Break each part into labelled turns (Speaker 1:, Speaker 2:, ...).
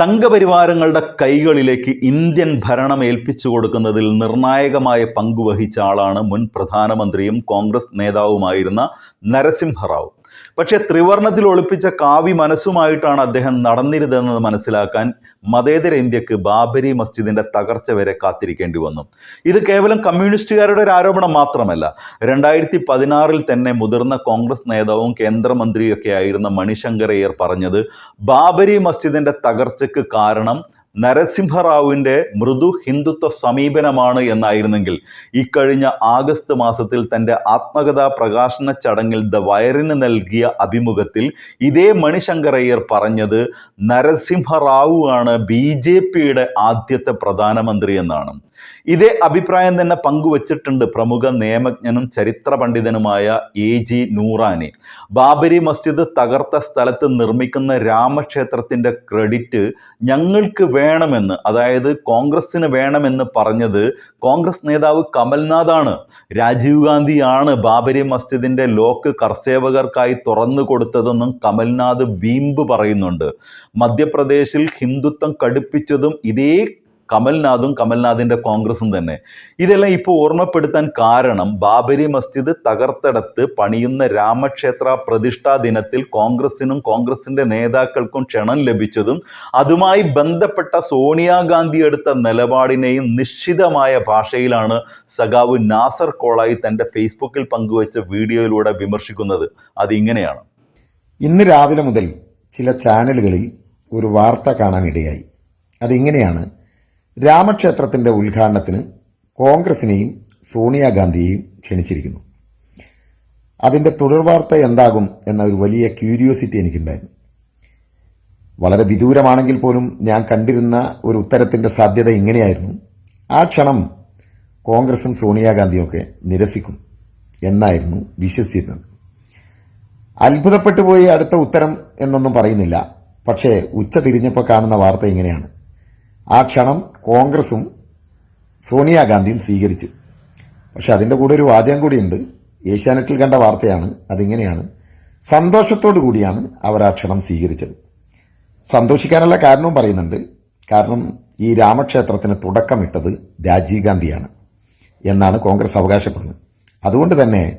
Speaker 1: സംഘപരിവാരങ്ങളുടെ കൈകളിലേക്ക് ഇന്ത്യൻ ഭരണം ഏൽപ്പിച്ചു കൊടുക്കുന്നതിൽ നിർണായകമായ പങ്കുവഹിച്ച ആളാണ് മുൻ പ്രധാനമന്ത്രിയും കോൺഗ്രസ് നേതാവുമായിരുന്ന നരസിംഹറാവു പക്ഷേ ത്രിവർണത്തിൽ ഒളിപ്പിച്ച കാവി മനസ്സുമായിട്ടാണ് അദ്ദേഹം നടന്നിരുന്നതെന്ന് മനസ്സിലാക്കാൻ മതേതര ഇന്ത്യയ്ക്ക് ബാബരി മസ്ജിദിന്റെ തകർച്ച വരെ കാത്തിരിക്കേണ്ടി വന്നു. ഇത് കേവലം കമ്മ്യൂണിസ്റ്റുകാരുടെ ഒരു ആരോപണം മാത്രമല്ല രണ്ടായിരത്തി പതിനാറിൽ തന്നെ മുതിർന്ന കോൺഗ്രസ് നേതാവും കേന്ദ്രമന്ത്രിയൊക്കെ ആയിരുന്ന മണിശങ്കർ അയ്യർ പറഞ്ഞത് ബാബരി മസ്ജിദിന്റെ തകർച്ചയ്ക്ക് കാരണം നരസിംഹറാവുവിന്റെ മൃദു ഹിന്ദുത്വ സമീപനമാണ് എന്നായിരുന്നെങ്കിൽ ഇക്കഴിഞ്ഞ ആഗസ്റ്റ് മാസത്തിൽ തന്റെ ആത്മകഥാ പ്രകാശന ചടങ്ങിൽ ദ വയറിന് നൽകിയ അഭിമുഖത്തിൽ ഇതേ മണിശങ്കരയ്യർ പറഞ്ഞത് നരസിംഹറാവു ആണ് ബി ജെ പിയുടെ ആദ്യത്തെ പ്രധാനമന്ത്രി എന്നാണ്. ഇതേ അഭിപ്രായം തന്നെ പങ്കുവച്ചിട്ടുണ്ട് പ്രമുഖ നിയമജ്ഞനും ചരിത്ര പണ്ഡിതനുമായ എ ജി നൂറാനി. ബാബരി മസ്ജിദ് തകർത്ത സ്ഥലത്ത് നിർമ്മിക്കുന്ന രാമക്ഷേത്രത്തിന്റെ ക്രെഡിറ്റ് ഞങ്ങൾക്ക് വേണമെന്ന് അതായത് കോൺഗ്രസ്സിന് വേണമെന്ന് പറഞ്ഞത് കോൺഗ്രസ് നേതാവ് കമൽനാഥാണ്. രാജീവ് ഗാന്ധിയാണ് ബാബരി മസ്ജിദിന്റെ ലോക്ക് കർസേവകർക്കായി തുറന്നു കൊടുത്തതെന്നും കമൽനാഥ് വീമ്പ് പറയുന്നുണ്ട്. മധ്യപ്രദേശിൽ ഹിന്ദുത്വം കടുപ്പിച്ചതും ഇതേ കമൽനാഥും കമൽനാഥിന്റെ കോൺഗ്രസും തന്നെ. ഇതെല്ലാം ഇപ്പോൾ ഓർമ്മപ്പെടുത്താൻ കാരണം ബാബരി മസ്ജിദ് തകർത്തെടുത്ത് പണിയുന്ന രാമക്ഷേത്ര പ്രതിഷ്ഠാ ദിനത്തിൽ കോൺഗ്രസിനും കോൺഗ്രസിന്റെ നേതാക്കൾക്കും ക്ഷണം ലഭിച്ചതും അതുമായി ബന്ധപ്പെട്ട സോണിയാഗാന്ധി എടുത്ത നിലപാടിനെയും നിശ്ചിതമായ ഭാഷയിലാണ് സഖാവ് നാസർ കോളായി തന്റെ ഫേസ്ബുക്കിൽ പങ്കുവച്ച വീഡിയോയിലൂടെ വിമർശിക്കുന്നത്. അതിങ്ങനെയാണ്.
Speaker 2: ഇന്ന് രാവിലെ മുതൽ ചില ചാനലുകളിൽ ഒരു വാർത്ത കാണാനിടയായി. അതിങ്ങനെയാണ് രാമക്ഷേത്രത്തിന്റെ ഉദ്ഘാടനത്തിന് കോൺഗ്രസിനെയും സോണിയാഗാന്ധിയെയും ക്ഷണിച്ചിരിക്കുന്നു. അതിന്റെ തുടർവാർത്ത എന്താകും എന്ന ഒരു വലിയ ക്യൂരിയോസിറ്റി എനിക്കുണ്ടായിരുന്നു. വളരെ വിദൂരമാണെങ്കിൽ പോലും ഞാൻ കണ്ടിരുന്ന ഒരു ഉത്തരത്തിന്റെ സാധ്യത ഇങ്ങനെയായിരുന്നു. ആ ക്ഷണം കോൺഗ്രസും സോണിയാഗാന്ധിയും ഒക്കെ നിരസിക്കും എന്നായിരുന്നു വിശ്വസിച്ചിരുന്നത്. അത്ഭുതപ്പെട്ടു പോയി അടുത്ത ഉത്തരം എന്നൊന്നും പറയുന്നില്ല. പക്ഷേ ഉച്ച തിരിഞ്ഞപ്പോൾ കാണുന്ന വാർത്ത ഇങ്ങനെയാണ്. ആ ക്ഷണം കോൺഗ്രസും സോണിയാഗാന്ധിയും സ്വീകരിച്ചു. പക്ഷെ അതിന്റെ കൂടെ ഒരു വാചകം കൂടിയുണ്ട്. ഏഷ്യാനെറ്റിൽ കണ്ട വാർത്തയാണ് അതിങ്ങനെയാണ്. സന്തോഷത്തോടു കൂടിയാണ് അവർ ആ ക്ഷണം സ്വീകരിച്ചത്. സന്തോഷിക്കാനുള്ള കാരണവും പറയുന്നുണ്ട്. കാരണം ഈ രാമക്ഷേത്രത്തിന് തുടക്കമിട്ടത് രാജീവ് ഗാന്ധിയാണ് എന്നാണ് കോൺഗ്രസ് അവകാശപ്പെടുന്നത്. അതുകൊണ്ട് തന്നെ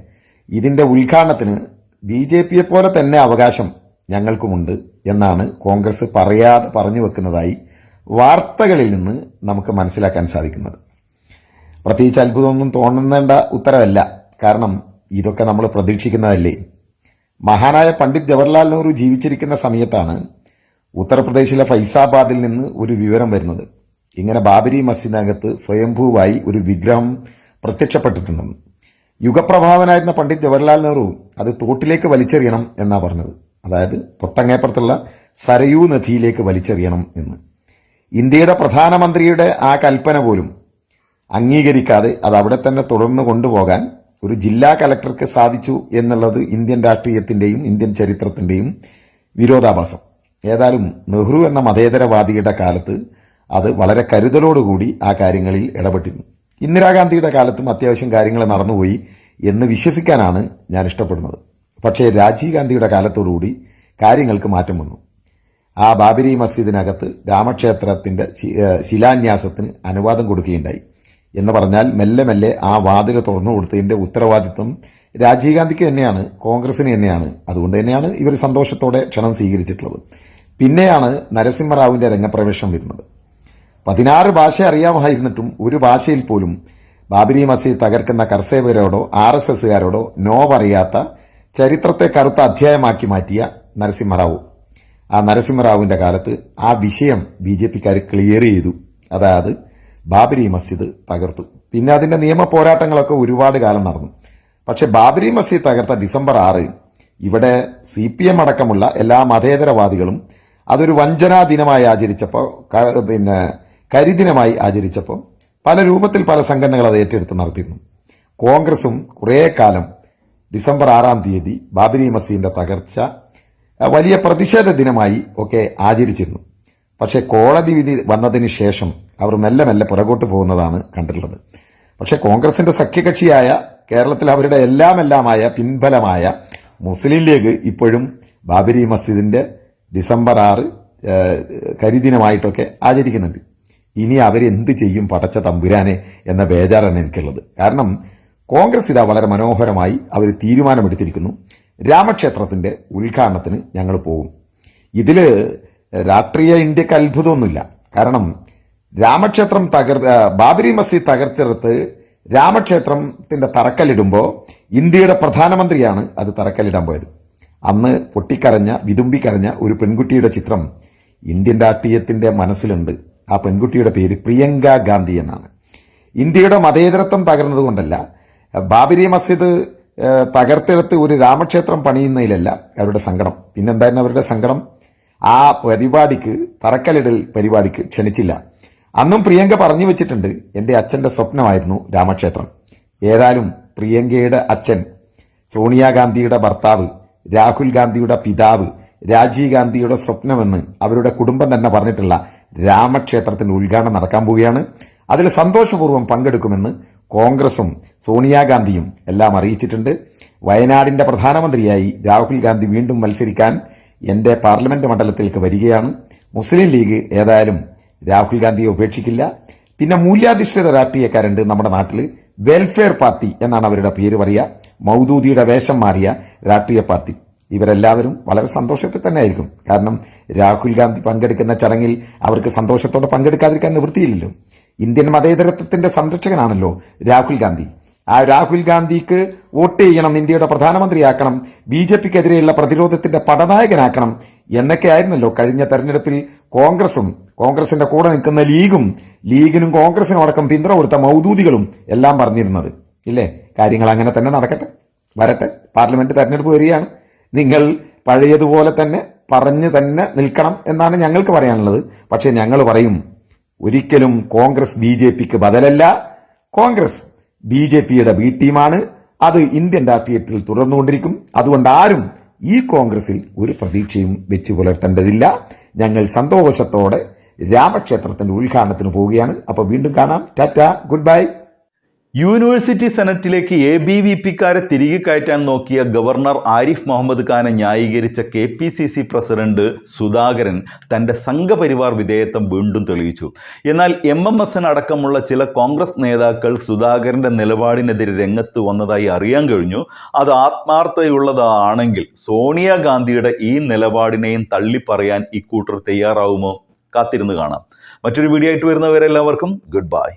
Speaker 2: ഇതിന്റെ ഉദ്ഘാടനത്തിന് ബി ജെ പിയെ പോലെ തന്നെ അവകാശം ഞങ്ങൾക്കുമുണ്ട് എന്നാണ് കോൺഗ്രസ് പറയാതെ പറഞ്ഞു വെക്കുന്നതായി വാർത്തകളിൽ നിന്ന് നമുക്ക് മനസ്സിലാക്കാൻ സാധിക്കുന്നത്. പ്രത്യേകിച്ച് അത്ഭുതമൊന്നും തോന്നുന്നേണ്ട ഉത്തരവല്ല. കാരണം ഇതൊക്കെ നമ്മൾ പ്രതീക്ഷിക്കുന്നതല്ലേ? മഹാനായ പണ്ഡിറ്റ് ജവഹർലാൽ നെഹ്റു ജീവിച്ചിരിക്കുന്ന സമയത്താണ് ഉത്തർപ്രദേശിലെ ഫൈസാബാദിൽ നിന്ന് ഒരു വിവരം വരുന്നത്. ഇങ്ങനെ ബാബരി മസ്ജിദിനകത്ത് സ്വയംഭൂവായി ഒരു വിഗ്രഹം പ്രത്യക്ഷപ്പെട്ടിട്ടുണ്ടെന്ന്. യുഗപ്രഭാവനായിരുന്ന പണ്ഡിറ്റ് ജവഹർലാൽ നെഹ്റു അത് തോട്ടിലേക്ക് വലിച്ചെറിയണം എന്നാ പറഞ്ഞത്. അതായത് തൊട്ടങ്ങേപ്പുറത്തുള്ള സരയൂ നദിയിലേക്ക് വലിച്ചെറിയണം എന്ന്. ഇന്ത്യയുടെ പ്രധാനമന്ത്രിയുടെ ആ കൽപ്പന പോലും അംഗീകരിക്കാതെ അത് അവിടെ തന്നെ തുടർന്ന് കൊണ്ടുപോകാൻ ഒരു ജില്ലാ കലക്ടർക്ക് സാധിച്ചു എന്നുള്ളത് ഇന്ത്യൻ രാഷ്ട്രീയത്തിന്റെയും ഇന്ത്യൻ ചരിത്രത്തിന്റെയും വിരോധാഭാസം. ഏതായാലും നെഹ്റു എന്ന മതേതരവാദിയുടെ കാലത്ത് അത് വളരെ കരുതലോടുകൂടി ആ കാര്യങ്ങളിൽ ഇടപെട്ടിരുന്നു. ഇന്ദിരാഗാന്ധിയുടെ കാലത്തും അത്യാവശ്യം കാര്യങ്ങൾ നടന്നുപോയി എന്ന് വിശ്വസിക്കാനാണ് ഞാൻ ഇഷ്ടപ്പെടുന്നത്. പക്ഷേ രാജീവ് ഗാന്ധിയുടെ കാലത്തോടുകൂടി കാര്യങ്ങൾക്ക് മാറ്റം വന്നു. ആ ബാബരി മസ്ജിദിനകത്ത് രാമക്ഷേത്രത്തിന്റെ ശിലാന്യാസത്തിന് അനുവാദം കൊടുക്കുകയുണ്ടായി. എന്ന് പറഞ്ഞാൽ മെല്ലെ മെല്ലെ ആ വാതിൽ തുറന്നു കൊടുത്തതിന്റെ ഉത്തരവാദിത്വം രാജീവ് ഗാന്ധിക്ക് തന്നെയാണ് കോൺഗ്രസിന് തന്നെയാണ്. അതുകൊണ്ട് തന്നെയാണ് ഇവർ സന്തോഷത്തോടെ ക്ഷണം സ്വീകരിച്ചിട്ടുള്ളത്. പിന്നെയാണ് നരസിംഹറാവുവിന്റെ രംഗപ്രവേശം വരുന്നത്. പതിനാറ് ഭാഷ അറിയാമായിരുന്നിട്ടും ഒരു ഭാഷയിൽ പോലും ബാബരി മസ്ജിദ് തകർക്കുന്ന കർസേവരോടോ ആർ എസ് എസുകാരോടോ നോ പറയാത്ത ചരിത്രത്തെ കറുത്ത അധ്യായമാക്കി മാറ്റിയ നരസിംഹറാവു ആ നരസിംഹറാവുവിന്റെ കാലത്ത് ആ വിഷയം ബി ജെ പിക്കാർ ക്ലിയർ ചെയ്തു. അതായത് ബാബരി മസ്ജിദ് തകർത്തു. പിന്നെ അതിന്റെ നിയമ പോരാട്ടങ്ങളൊക്കെ ഒരുപാട് കാലം നടന്നു. പക്ഷെ ബാബരി മസ്ജിദ് തകർത്ത ഡിസംബർ ആറ് ഇവിടെ സി പി എം അടക്കമുള്ള എല്ലാ മതേതരവാദികളും അതൊരു വഞ്ചനാ ദിനമായി ആചരിച്ചപ്പോൾ പിന്നെ കരിദിനമായി ആചരിച്ചപ്പോൾ പല രൂപത്തിൽ പല സംഘടനകൾ അത് ഏറ്റെടുത്ത് നടത്തിയിരുന്നു. കോൺഗ്രസും കുറേ കാലം ഡിസംബർ ആറാം തീയതി ബാബരി മസ്ജിദിന്റെ തകർച്ച വലിയ പ്രതിഷേധ ദിനമായി ഒക്കെ ആചരിച്ചിരുന്നു. പക്ഷേ കോടതി വിധി വന്നതിന് ശേഷം അവർ മെല്ലെ മെല്ലെ പുറകോട്ട് പോകുന്നതാണ് കണ്ടിട്ടുള്ളത്. പക്ഷേ കോൺഗ്രസിന്റെ സഖ്യകക്ഷിയായ കേരളത്തിൽ അവരുടെ എല്ലാമെല്ലാമായ പിൻബലമായ മുസ്ലിം ലീഗ് ഇപ്പോഴും ബാബരി മസ്ജിദിന്റെ ഡിസംബർ ആറ് കരിദിനമായിട്ടൊക്കെ ആചരിക്കുന്നുണ്ട്. ഇനി അവരെന്ത് ചെയ്യും പടച്ച തമ്പുരാനെ എന്ന ബേജാറാണ് എനിക്കുള്ളത്. കാരണം കോൺഗ്രസ് ഇതാ വളരെ മനോഹരമായി അവർ തീരുമാനമെടുത്തിരിക്കുന്നു. രാമക്ഷേത്രത്തിന്റെ ഉദ്ഘാടനത്തിന് ഞങ്ങൾ പോകും. ഇതിൽ രാഷ്ട്രീയ ഇന്ത്യയ്ക്ക് അത്ഭുതമൊന്നുമില്ല. കാരണം രാമക്ഷേത്രം തകർ ബാബരി മസ്ജിദ് തകർത്തെടുത്ത് രാമക്ഷേത്രത്തിന്റെ തറക്കല്ലിടുമ്പോൾ ഇന്ത്യയുടെ പ്രധാനമന്ത്രിയാണ് അത് തറക്കല്ലിടാൻ പോയത്. അന്ന് പൊട്ടിക്കരഞ്ഞ വിതുമ്പിക്കരഞ്ഞ ഒരു പെൺകുട്ടിയുടെ ചിത്രം ഇന്ത്യൻ രാഷ്ട്രീയത്തിന്റെ മനസ്സിലുണ്ട്. ആ പെൺകുട്ടിയുടെ പേര് പ്രിയങ്ക ഗാന്ധി എന്നാണ്. ഇന്ത്യയുടെ മതേതരത്വം തകർന്നതുകൊണ്ടല്ല ബാബരി മസ്ജിദ് തകർത്തെടുത്ത് ഒരു രാമക്ഷേത്രം പണിയുന്നതിലല്ല അവരുടെ സങ്കടം. പിന്നെന്തായിരുന്നു അവരുടെ സങ്കടം? ആ പരിപാടിക്ക് തറക്കല്ലിടൽ പരിപാടിക്ക് ക്ഷണിച്ചില്ല. അന്നും പ്രിയങ്ക പറഞ്ഞു വെച്ചിട്ടുണ്ട് എന്റെ അച്ഛന്റെ സ്വപ്നമായിരുന്നു രാമക്ഷേത്രം. ഏതായാലും പ്രിയങ്കയുടെ അച്ഛൻ സോണിയാഗാന്ധിയുടെ ഭർത്താവ് രാഹുൽ ഗാന്ധിയുടെ പിതാവ് രാജീവ് ഗാന്ധിയുടെ സ്വപ്നമെന്ന് അവരുടെ കുടുംബം തന്നെ പറഞ്ഞിട്ടുള്ള രാമക്ഷേത്രത്തിന്റെ ഉദ്ഘാടനം നടക്കാൻ പോവുകയാണ്. അതിൽ സന്തോഷപൂർവം പങ്കെടുക്കുമെന്ന് കോൺഗ്രസും സോണിയാഗാന്ധിയും എല്ലാം അറിയിച്ചിട്ടുണ്ട്. വയനാടിന്റെ പ്രധാനമന്ത്രിയായി രാഹുൽ ഗാന്ധി വീണ്ടും മത്സരിക്കാൻ എന്റെ പാർലമെന്റ് മണ്ഡലത്തിലേക്ക് വരികയാണ്. മുസ്ലിം ലീഗ് ഏതായാലും രാഹുൽ ഗാന്ധിയെ ഉപേക്ഷിക്കില്ല. പിന്നെ മൂല്യാധിഷ്ഠിത രാഷ്ട്രീയക്കാരുണ്ട് നമ്മുടെ നാട്ടിൽ വെൽഫെയർ പാർട്ടി എന്നാണ് അവരുടെ പേര് പറയുക. മൗദൂദിയുടെ വേഷം മാറിയ രാഷ്ട്രീയ പാർട്ടി. ഇവരെല്ലാവരും വളരെ സന്തോഷത്തിൽ തന്നെ ആയിരിക്കും കാരണം രാഹുൽ ഗാന്ധി പങ്കെടുക്കുന്ന ചടങ്ങിൽ അവർക്ക് സന്തോഷത്തോടെ പങ്കെടുക്കാതിരിക്കാൻ നിവൃത്തിയില്ലല്ലോ. ഇന്ത്യൻ മതേതരത്വത്തിന്റെ സംരക്ഷകനാണല്ലോ രാഹുൽ ഗാന്ധി. ആ രാഹുൽ ഗാന്ധിക്ക് വോട്ട് ചെയ്യണം ഇന്ത്യയുടെ പ്രധാനമന്ത്രിയാക്കണം ബി ജെ പിക്കെതിരെയുള്ള പ്രതിരോധത്തിന്റെ പടനായകനാക്കണം എന്നൊക്കെയായിരുന്നല്ലോ കഴിഞ്ഞ തെരഞ്ഞെടുപ്പിൽ കോൺഗ്രസും കോൺഗ്രസിന്റെ കൂടെ നിൽക്കുന്ന ലീഗും ലീഗിനും കോൺഗ്രസിനും അടക്കം പിന്തുണ കൊടുത്ത മൗദൂദികളും എല്ലാം പറഞ്ഞിരുന്നത്. ഇല്ലേ? കാര്യങ്ങൾ അങ്ങനെ തന്നെ നടക്കട്ടെ. വരട്ടെ. പാർലമെന്റ് തെരഞ്ഞെടുപ്പ് വരികയാണ്. നിങ്ങൾ പഴയതുപോലെ തന്നെ പറഞ്ഞു തന്നെ നിൽക്കണം എന്നാണ് ഞങ്ങൾക്ക് പറയാനുള്ളത്. പക്ഷേ ഞങ്ങൾ പറയും ഒരിക്കലും കോൺഗ്രസ് ബി ജെ പിക്ക് ബദലല്ല. കോൺഗ്രസ് ബി ജെ പിയുടെ ബി ടീമാണ് അത് ഇന്ത്യൻ രാഷ്ട്രീയത്തിൽ തുടർന്നുകൊണ്ടിരിക്കും. അതുകൊണ്ട് ആരും ഈ കോൺഗ്രസിൽ ഒരു പ്രതീക്ഷയും വെച്ച് പുലർത്തേണ്ടതില്ല. ഞങ്ങൾ സന്തോഷത്തോടെ രാമക്ഷേത്രത്തിന്റെ ഉദ്ഘാടനത്തിന് പോവുകയാണ്. അപ്പോൾ വീണ്ടും കാണാം. ടാറ്റ. Good bye.
Speaker 1: യൂണിവേഴ്സിറ്റി സെനറ്റിലേക്ക് എ ബി വി പിക്കാരെ തിരികെ കയറ്റാൻ നോക്കിയ ഗവർണർ ആരിഫ് മുഹമ്മദ് ഖാനെ ന്യായീകരിച്ച K P C C president Sudhakaran തന്റെ സംഘപരിവാർ വിധേയത്വം വീണ്ടും തെളിയിച്ചു. എന്നാൽ എം എം എസ് അടക്കമുള്ള ചില കോൺഗ്രസ് നേതാക്കൾ സുധാകരന്റെ നിലപാടിനെതിരെ രംഗത്ത് വന്നതായി അറിയാൻ കഴിഞ്ഞു. അത് ആത്മാർത്ഥതയുള്ളതാണെങ്കിൽ സോണിയാഗാന്ധിയുടെ ഈ നിലപാടിനെയും തള്ളിപ്പറയാൻ ഇക്കൂട്ടർ തയ്യാറാവുമോ? കാത്തിരുന്ന് കാണാം. മറ്റൊരു വീഡിയോ ആയിട്ട് വരുന്നവരെല്ലാവർക്കും ഗുഡ് ബൈ.